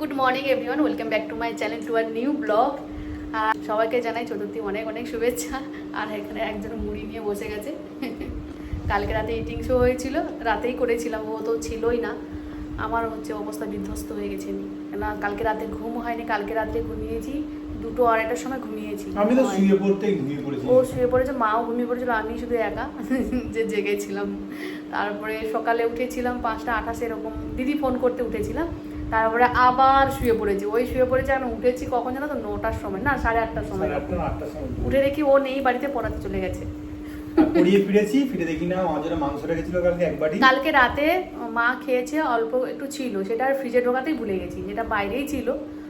Good morning everyone welcome back to my channel to our new blog সবাইকে জানাই চতুর্থী অনেক অনেক শুভেচ্ছা। আর এখানে একজন মুড়ি নিয়ে বসে গেছে। কালকে রাতে ইটিং শো হয়েছিল। রাতেই করেছিলাম ও তো ছিলই না। আমার হচ্ছে অবস্থা বিধ্বস্ত হয়ে গেছে। না কালকে রাতে ঘুম হয়নি। কালকে রাতে ঘুমিয়েছি। দুটো আড়াইটার সময় ঘুমিয়েছি। আমি তো শুয়ে পড়তেই ঘুমিয়ে পড়েছি। ও শুয়ে পড়েছে মাও ঘুমিয়ে পড়েছিল আমি শুধু একা যে জেগেছিলাম। তারপরে সকালে উঠেছিলাম পাঁচটা আঠাশ এরকম। দিদি ফোন করতে উঠেছিলাম। তারপরে আবার শুয়ে পড়েছি। ওই শুয়ে পড়েছে আমি উঠেছি কখন জানো তো? নটার সময়। না সাড়ে আটটার সময়। উঠি। দেখি ও নেই বাড়িতে পড়াতে চলে গেছে। পড়িয়ে ফিরেছি ফিরে দেখি না আমার জন্য মাংস রেখেছিল কালকে এক বাটি। কালকে রাতে মা খেয়েছে অল্প একটু ছিল সেটা আর ফ্রিজে ঢোকাতেই ভুলে গেছি। যেটা বাইরেই ছিল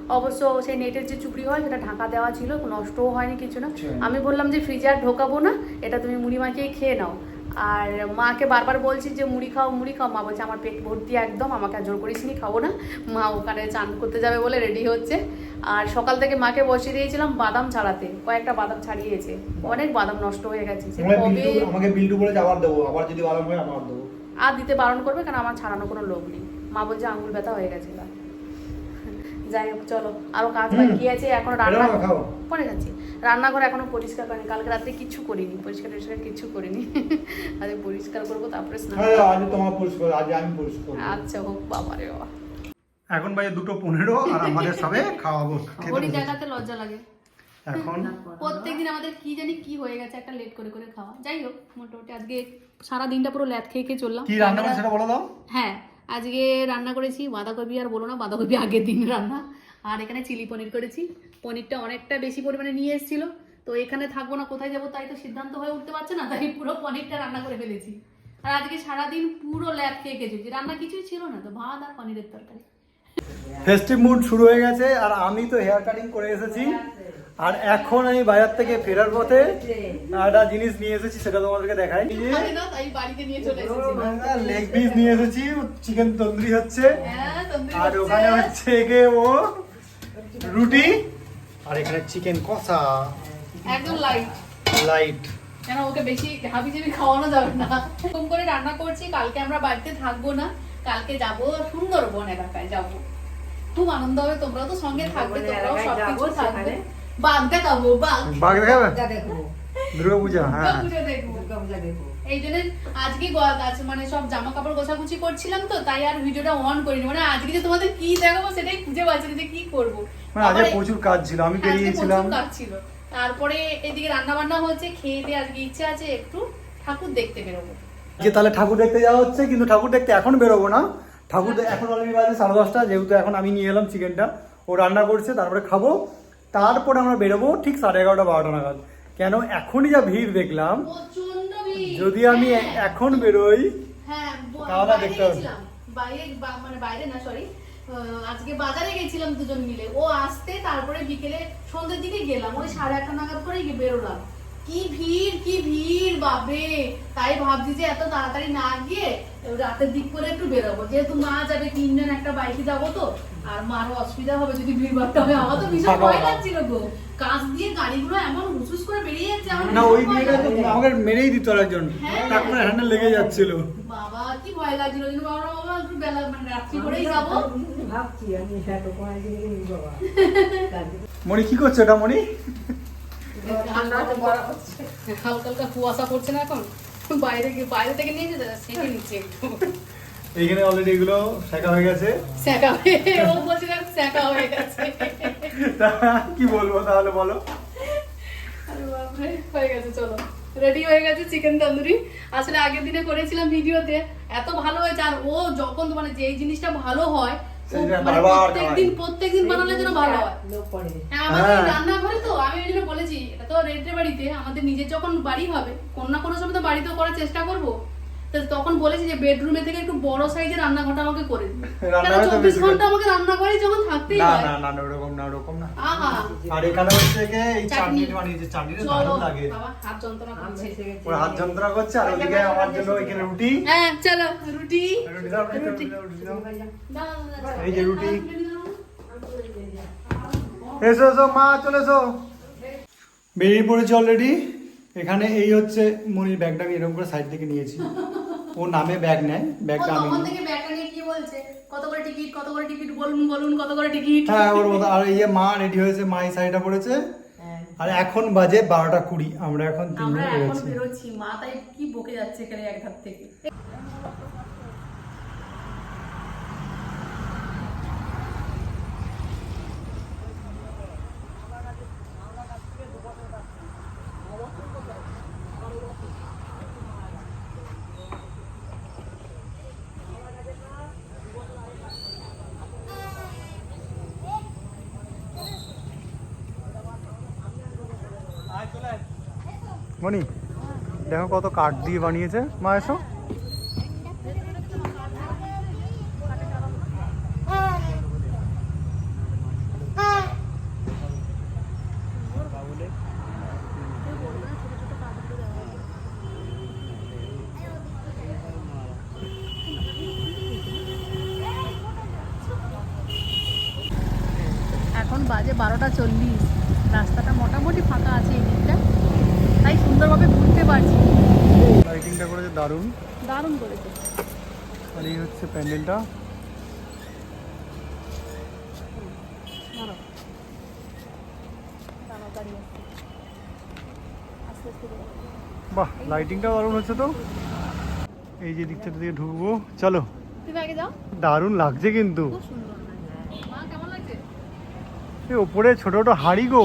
অবশ্য সেই নেটের যে চুপড়ি হয় সেটা ঢাকা দেওয়া ছিল নষ্টও হয়নি কিছু না। আচ্ছা। আমি বললাম যে ফ্রিজে আর ঢোকাবো না এটা তুমি মুড়ি মাখিয়ে খেয়ে নাও। আর মাকে বারবার বলছি যে মুড়ি খাও মুড়ি খাও। মা বলছে আমার পেট ভর্তি একদম আমাকে আর জোর করিস নি খাব না। মা ওখানে চান করতে যাবে বলে রেডি হচ্ছে। আর সকাল থেকে মাকে বসিয়ে দিয়েছিলাম বাদাম ছাড়াতে। কয়েকটা বাদাম ছাড়িয়েছে। অনেক বাদাম নষ্ট হয়ে গেছে। আমাকে বলে আবার দেবো। আবার যদি আরাম হয় আবার দেবো। আর দিতে বারণ করবে কারণ আমার ছাড়ানো কোনো লোক নেই। মা বলছে আঙুল ব্যথা হয়ে গেছে যাই হোক চলো। আরও কাজ। বাকি আছে এখন রান্না পরে যাচ্ছি রান্নাঘর এখনও পরিষ্কার করিনি। কালকে রাত্রে কিচ্ছু করিনি পরিষ্কার টরিষ্কার কিচ্ছু করিনি। আজ পরিষ্কার করব তারপরে স্নান হ্যাঁ আজ তোমার পরিষ্কার আজ আমি পরিষ্কার আচ্ছা হোক বাবা রে বাবা। এখন বাজে দুটো পনেরো আর আমাদের সবে খাওয়াবো। বসেছি। দেখাতে লজ্জা লাগে। এখন? প্রত্যেকদিন আমাদের কি জানি কি হয়ে গেছে একটা লেট করে করে খাওয়া। যাই হোক মোটামুটি আজকে সারা দিনটা পুরো ল্যাদ খেয়ে খেয়ে চললাম। কি রান্না করে সেটা বলে দাও। হ্যাঁ আজকে রান্না করেছি বাঁধাকপি আর বলো না বাঁধাকপি আগের দিন রান্না। আর এখানে চিলি পনির করেছি। পনিরটা অনেকটা বেশি পরিমাণে নিয়ে এসেছিল। তো এখানে থাকব না কোথায় যাব তাই তো সিদ্ধান্ত হয়ে উঠতে পারছে না তাই পুরো পনিরটা রান্না করে ফেলেছি। আর আজকে সারাদিন পুরো ল্যাব খেয়ে খেয়েছি রান্না কিছুই ছিল না তো ভাত আর পনিরের তরকারি। ফেস্টিভ মুড শুরু হয়ে গেছে আর আমি তো হেয়ার কাটিং করে এসেছি। আর এখন আমি বাজার থেকে ফেরার পথে একটা জিনিস নিয়ে এসেছি সেটা তোমাদেরকে দেখাই। না, বাড়িতে নিয়ে লেগ পিস নিয়ে এসেছি। চিকেন তন্দুরি হচ্ছে। হ্যাঁ আর ওখানে হচ্ছে ও রুটি। আর এখানে চিকেন কষা একদম লাইট লাইট কেন ওকে বেশি হাবি জাবি খাওয়ানো যাবে না। এরকম করে রান্না করছি কালকে আমরা বাড়িতে থাকব না। কালকে যাব সুন্দরবন এলাকায় যাব। খুব আনন্দ হবে তোমরাও তো সঙ্গে থাকবে তোমরাও সবকিছু থাকবে। বাঘ দেখাবো বাঘ। বাঘ দেখাবে? পূজা দেখব। দুর্গা পূজা হ্যাঁ। পুজো দেখব। দুর্গা পূজা দেখব। এই জন্য আজকে মানে সব জামা কাপড় গোছাগুছি করছিলাম তো তাই আর ভিডিওটা অন করিনি। মানে আজকে যে তোমাদের কি দেখাবো সেটাই খুঁজে পাচ্ছি যে কি করব। মানে আজকে প্রচুর কাজ ছিল আমি বেরিয়েছিলাম। প্রচুর কাজ ছিল। তারপরে এদিকে রান্না বান্না হচ্ছে খেয়ে দিয়ে আজকে ইচ্ছে আছে একটু ঠাকুর দেখতে বেরোবো। যে তাহলে ঠাকুর দেখতে যাওয়া হচ্ছে কিন্তু ঠাকুর দেখতে এখন বেরোবো না। ঠাকুর এখন অলরেডি বাজে সাড়ে দশটা যেহেতু এখন আমি নিয়ে এলাম চিকেনটা। ও রান্না করছে তারপরে খাব। তারপরে আমরা বেরোবো ঠিক সাড়ে এগারোটা বারোটা নাগাদ। কেন এখনই যা ভিড় দেখলাম। যদি আমি হ্যাঁ, এখন বেরোই হ্যাঁ তাহলে দেখতে হবে। বাইরে মানে বাইরে না সরি আজকে বাজারে গেছিলাম দুজন মিলে। ও আসতে তারপরে বিকেলে সন্ধ্যের দিকে গেলাম। ওই সাড়ে আটটা নাগাদ করেই বেরোলাম। কি ভিড় কি ভিড়! বাপরে তাই ভাবছি যে এত তাড়াতাড়ি না গিয়ে রাতের দিক করে একটু বেরোবো। যেহেতু মা যাবে তিনজন একটা বাইকে যাব তো আর মারও অসুবিধা হবে যদি ভিড় ভাড়টা হবে আমার তো ভীষণ ভয় লাগছিল গো। কাঁচ দিয়ে গাড়িগুলো এমন হুসুস করে বেরিয়ে যাচ্ছে আমার না ওই বিয়েটা তো আমাকে মেরেই দিত একজন হ্যাঁ। তারপরে হ্যান্ডেল লেগে যাচ্ছিল। বাবা কি ভয় লাগছিল। যেন বাবা বাবা একটু বেলা মানে রাত্রি করেই যাব। ভাবছি আমি হ্যাঁ তো কোনো বাবা। মণি কি করছ এটা মণি ঠান্ডা তো বড় হচ্ছে হালকা হালকা কুয়াশা পড়ছে না এখন? বাইরে বাইরে থেকে নিয়ে যেতে সেঁকে নিচ্ছে একটু। এইখানে অলরেডি এগুলো শেখা হয়ে গেছে। স্যাঁকা হয়ে ও বলছে না হয়ে গেছে। কি বলব তাহলে বলো? আরে বাপরে, হয়ে গেছে চলো। রেডি হয়ে গেছে চিকেন তন্দুরি আসলে আগের দিনে করেছিলাম ভিডিওতে এত ভালো হয়েছে। আর ও যখন মানে যেই জিনিসটা ভালো হয় মানে প্রত্যেকদিন প্রত্যেকদিন বানালে যেন ভালো হয়। হ্যাঁ আমাদের হ্যাঁ। রান্নাঘরে তো আমি ওই জন্য বলেছি এটা তো রেন্টের বাড়িতে আমাদের নিজের যখন বাড়ি হবে কোন না কোনো সময় তো বাড়িতেও করার চেষ্টা করব। তো তখন বলেছি যে বেডরুমে থেকে একটু বড় সাইজের রান্নাঘরটা আমাকে করে দিন। চব্বিশ ঘণ্টা আমাকে রান্নাঘরে যখন থাকতেই না হয়। না না না, ওরকম না ওরকম না। আহা। আর এখানে হচ্ছে এই চাটনি। বানিয়েছে চাটনিটা চলো দারুণ লাগে। বাবা হাত যন্ত্রণা করছে। ওর হাত যন্ত্রণা করছে আর ওদিকে আমার জন্য এখানে রুটি। হ্যাঁ চলো রুটি। রুটি দাও, এই যে রুটি। এসো এসো মা চলে এসো। বেরিয়ে পড়েছি অলরেডি এখানে এই হচ্ছে মনির ব্যাগটা আমি এরকম করে সাইড থেকে নিয়েছি। ও নামে ব্যাগ নেয় ব্যাগটা আমি তখন থেকে ব্যাগটা নিয়ে কি বলছে? কত করে টিকিট কত করে টিকিট বলুন বলুন কত করে টিকিট? হ্যাঁ ওর মতো আর এই যে মা রেডি হয়েছে মা এই শাড়িটা পরেছে। হ্যাঁ। আর এখন বাজে বারোটা কুড়ি আমরা এখন তিনজন এখন বেরোচ্ছি। মা তাই কি বকে যাচ্ছে এখানে এক ধার থেকে? মনি দেখো কত কাঠ দিয়ে বানিয়েছে। মা, এসো। এখন বাজে বারোটা চল্লিশ। রাস্তাটা মোটামুটি ফাঁকা আছে, এই তাই সুন্দরভাবে ঘুরতে পারছি। লাইটিংটা করেছে দারুণ। দারুণ করেছে। আর এই হচ্ছে প্যান্ডেলটা। বাহ লাইটিংটা দারুণ হচ্ছে তো। এই যে দিকটা দিয়ে ঢুকবো। চলো। দারুণ লাগছে কিন্তু। ওপরে ছোট ছোট হাড়ি গো।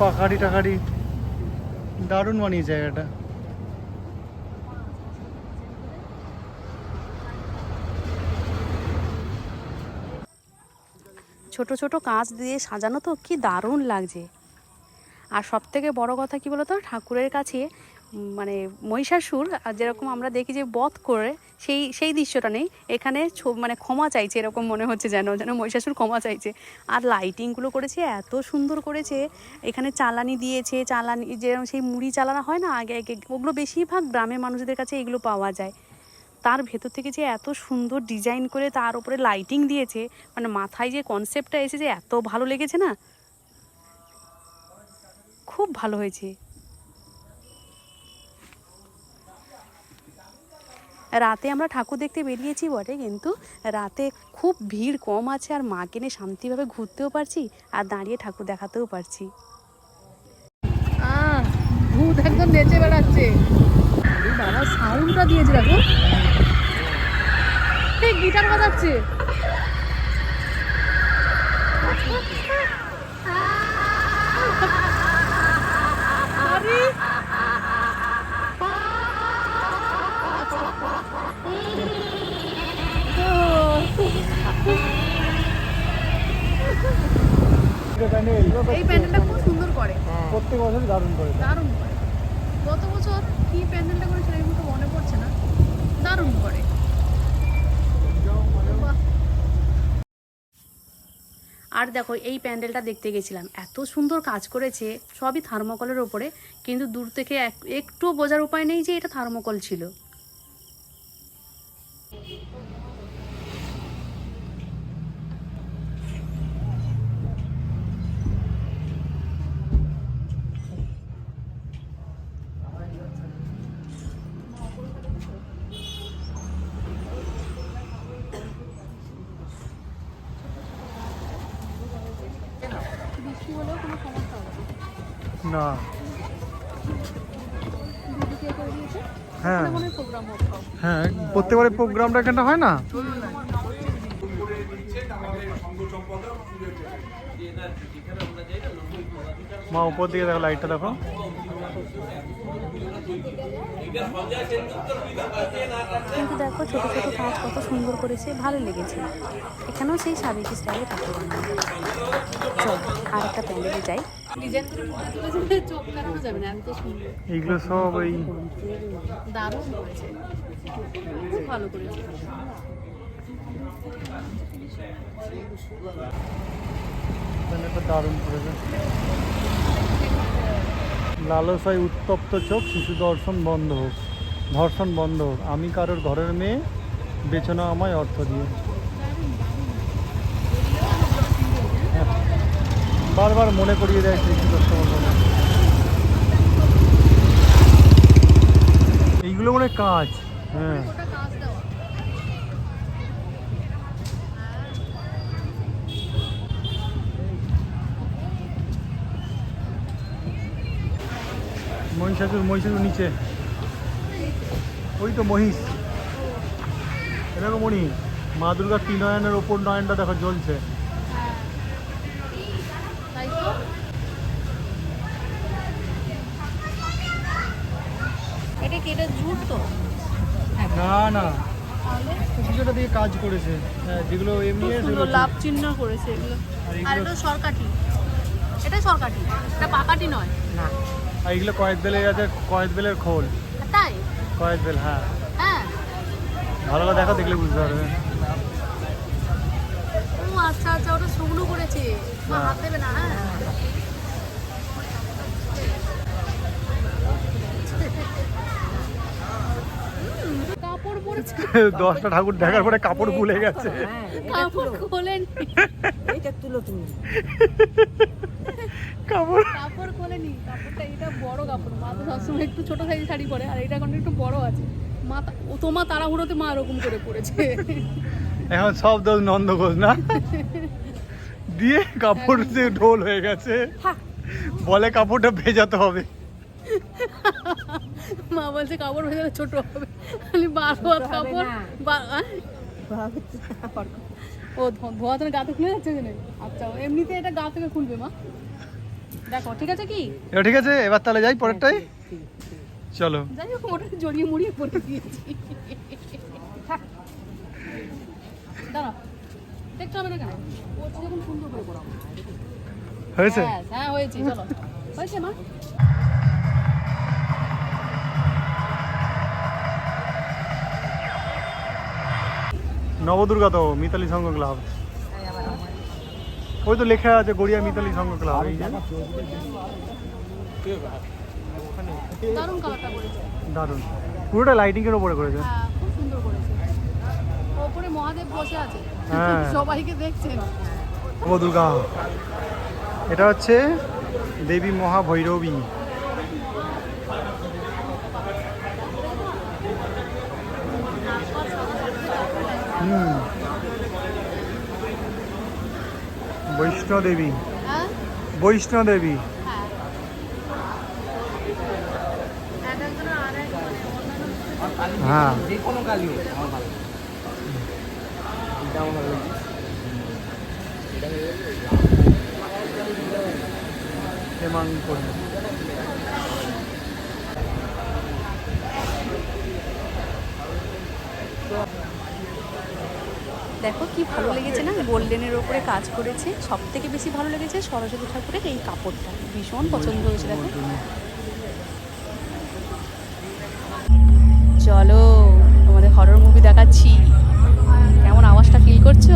পাখাড়ি টাকাড়ি দারুণ মানিয়ে জায়গাটা। ছোট ছোট কাঁচ দিয়ে সাজানো তো কি দারুণ লাগছে। আর সব থেকে বড় কথা কি বলতো? ঠাকুরের কাছে মানে মহিষাসুর, আর যেরকম আমরা দেখি যে বধ করে, সেই সেই দৃশ্যটা নেই। এখানে মানে ক্ষমা চাইছে, এরকম মনে হচ্ছে যেন যেন মহিষাসুর ক্ষমা চাইছে। আর লাইটিংগুলো করেছে, এত সুন্দর করেছে। এখানে চালানি দিয়েছে, চালানি, যেরকম সেই মুড়ি চালানো হয় না, আগে আগে, ওগুলো বেশিরভাগ গ্রামের মানুষদের কাছে এগুলো পাওয়া যায়। তার ভেতর থেকে যে এত সুন্দর ডিজাইন করে তার উপরে লাইটিং দিয়েছে মানে মাথায় যে কনসেপ্টটা এসেছে, এত ভালো লেগেছে না? খুব ভালো হয়েছে। রাতে আমরা ঠাকুর দেখতে বেরিয়েছি বটে, কিন্তু রাতে খুব ভিড় কম আছে আর মাকে নিয়ে শান্তিভাবে ঘুরতেও পারছি আর দাঁড়িয়ে ঠাকুর দেখাতেও পারছি। ভূত একদম নেচে বেড়াচ্ছে। বাবা সাউন্ডটা দিয়েছে দেখো। গিটার বাজাচ্ছে। আরে! এই প্যান্ডেলটা খুব সুন্দর করে। প্রত্যেক বছরই দারুণ করে। দারুণ করে। গত বছর কি প্যান্ডেলটা মনে পড়ছে না। দারুণ করে। আর দেখো এই প্যান্ডেলটা দেখতে গেছিলাম। এত সুন্দর কাজ করেছে সবই থার্মোকলের ওপরে কিন্তু দূর থেকে এক- একটু বোঝার উপায় নেই যে এটা থার্মোকল ছিল। না। হ্যাঁ। হ্যাঁ প্রত্যেকবারে প্রোগ্রামটা এখানটা হয় না? মা, উপর দিকে দেখো লাইটটা দেখো। কিন্তু দেখো ছোট ছোট কাজ কত সুন্দর করেছে, ভালো লেগেছে। এখানেও সেই সাবেকি স্টাইলে ঠাকুর বানানো। চল আর একটা প্যান্ডেলে যাই। ডিজাইন করে ফুটে তুলেছে চোখ কাটানো যাবে না? এত সুন্দর এইগুলো সব ওই দারুণ করেছে। খুব ভালো করেছে। দারুণ করেছে। লালসায় উত্তপ্ত চোখ শিশু দর্শন বন্ধ হোক। ধর্ষণ বন্ধ হোক। আমি কারোর ঘরের মেয়ে বেচনা আমায় অর্থ দিয়ে। বারবার মনে করিয়ে দেয় সেই কাস্টমার এইগুলো মানে কাজ। হ্যাঁ। মহিষাসুর মহিষাসুর নিচে। ওই তো মহিষ। এরকম মনি, মা দুর্গার তিন নয়নের ওপর নয়নটা দেখো জ্বলছে তাই তো এটা কি এটা জুট তো? না না। কিছুটা দিয়ে কাজ করেছে। হ্যাঁ যেগুলো এমনি সুন্দর লাভ চিহ্ন করেছে এগুলো। আর এটা সরকাটি। এটা সরকাটি এটা পাকাটি নয়। না। আর এগুলো কয়েক বেলের আছে কয়েক বেলের খোল। তাই? কয়েক বেল হ্যাঁ। হ্যাঁ। ভালো করে দেখো দেখলে বুঝতে পারবে। ও আচ্ছা আচ্ছা ওটা শুকনো করেছে। হাত দেবে না হ্যাঁ হুম, পরেছে দশটা ঠাকুর দেখার পরে কাপড় খুলে গেছে। হ্যাঁ কাপড় খোলেন। এইটা তুলো তুমি। কাপড়। কাপড় খোলেনি। কাপড়টা এটা বড় কাপড়। মা তো সবসময় একটু ছোট সাইজ শাড়ি পরে আর এটা এখন একটু বড় আছে। মা তাড়াহুড়োতে মা এরকম করে পড়েছে এখন সব দোষ নন্দ ঘোষ না? দিয়ে কাপড় যে ঢোল হয়ে গেছে বলে কাপড়টা ভেজাতে হবে। মা বলছে কাপড় ভেজে ছোট হবে। খালি বারো হাত কাপড় ও ধোয়া তো গাতে খুলে যাচ্ছে নাকি? আচ্ছা এমনিতে এটা গা থেকে খুলবে মা। দেখো ঠিক আছে কি? ঠিক আছে এবার তাহলে যাই পরেরটাই চলো। যাই হোক ওটা জড়িয়ে মুড়িয়ে পরে দিয়েছি। দাঁড়া দেখতে হবে না কেন? করছি যখন সুন্দর করে পড়াবো হয়েছে? হ্যাঁ হ্যাঁ হয়েছে চলো। হয়েছে মা? নবদুর্গা তো মিতালি সংঘ ক্লাব। ওই তো লেখা আছে গড়িয়া মিতালি সংঘ ক্লাব এই যে। দারুণ। পুরোটা লাইটিং এর উপরে করেছে। হ্যাঁ খুব সুন্দর ওপরে মহাদেব বসে আছে। হ্যাঁ। সবাইকে দেখছেন। নবদুর্গা। এটা হচ্ছে দেবী মহাভৈরবী। হুম। বৈষ্ণদেবী। হ্যাঁ? বৈষ্ণদেবী। হ্যাঁ। যে কোনো কালি আমার ভালো এটা আমার ভালো লাগে হেমাঙ্কন দেখো কি ভালো লেগেছে না? গোল্ডেনের ওপরে কাজ করেছে। সব থেকে বেশি ভালো লেগেছে সরস্বতী ঠাকুরের এই কাপড়টা। ভীষণ পছন্দ হয়েছে, দেখো। চলো, তোমাদের হরর মুভি দেখাচ্ছি। কেমন আওয়াজটা ফিল করছ?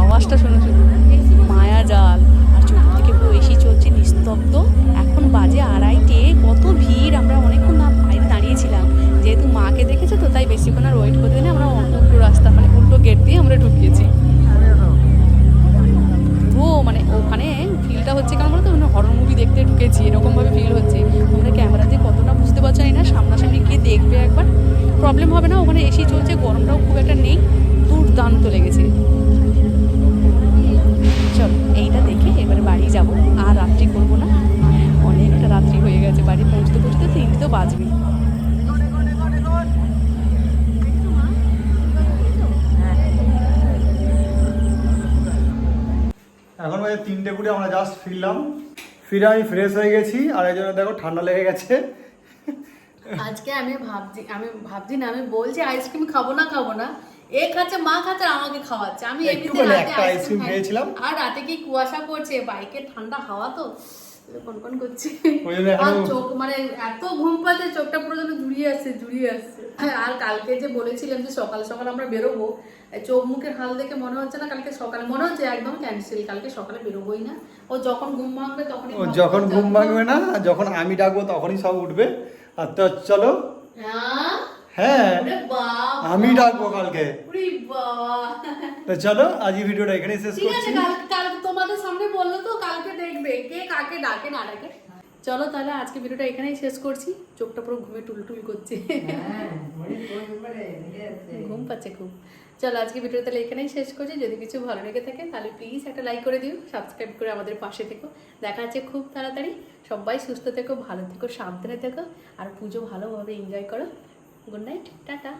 আওয়াজটা শোনো শুধু ফিল হচ্ছে। তোমরা ক্যামেরাতে কতটা বুঝতে পারছ না, সামনাসামনি গিয়ে দেখবে একবার। প্রবলেম হবে না, ওখানে এসি চলছে, গরমটাও খুব একটা নেই, দুর্দান্ত লেগেছে। চল, এইটা দেখে এবারে বাড়ি যাব, আর রাত্রি করব না। অনেকটা রাত্রি হয়ে গেছে বাড়ি পৌঁছতে পৌঁছতে, তিনটে তো বাজবে। এখন বাজে তিনটে কুড়ি, আমরা জাস্ট ফিরলাম। ফিরে আমি ফ্রেশ হয়ে গেছি আর এই জন্য দেখো ঠান্ডা লেগে গেছে। আজকে আমি ভাবছি আমি ভাবছি না আমি বলছি আইসক্রিম খাব না খাব না। এ খাচ্ছে মা খাচ্ছে আমাকে খাওয়াচ্ছে। আমি এমনিতে রাতে আইসক্রিম খেয়েছিলাম। আর রাতে কি কুয়াশা পড়ছে? বাইকের ঠান্ডা হাওয়া তো। কোন কোন করছে। আর চোখ মানে এত ঘুম পাচ্ছে চোখটা পুরো যেন জুড়িয়ে আসছে জুড়িয়ে আসছে। আর কালকে যে বলেছিলাম যে সকাল সকাল আমরা বেরোবো চোখ মুখের হাল দেখে মনে হচ্ছে না কালকে সকালে মনে হচ্ছে একদম ক্যান্সেল কালকে সকালে বেরোবোই না। ও যখন ঘুম ভাঙবে তখনই ও যখন ঘুম ভাঙবে না যখন আমি ডাকবো তখনই সব উঠবে। আর তো চলো। হ্যাঁ? হ্যাঁ আমি ডাকবো কালকে। তো চলো আজ ভিডিওটা এখানেই শেষ করছি। তোমাদের সামনে বলল তো কালকে কে কাকে ডাকে না ডাকে। চলো তাহলে আজকে ভিডিওটা এখানেই শেষ করছি। চোখটা পুরো ঘুমে টুলটুল করছে। ঘুম পাচ্ছে খুব। চলো আজকে ভিডিও তাহলে এখানেই শেষ করছি। যদি কিছু ভালো লেগে থাকে তাহলে প্লিজ একটা লাইক করে দিও সাবস্ক্রাইব করে আমাদের পাশে থেকো। দেখা যাচ্ছে খুব তাড়াতাড়ি। সবাই সুস্থ থেকো ভালো থেকো সাবধানে থেকো। আর পুজো ভালোভাবে এনজয় করো। Good night tata.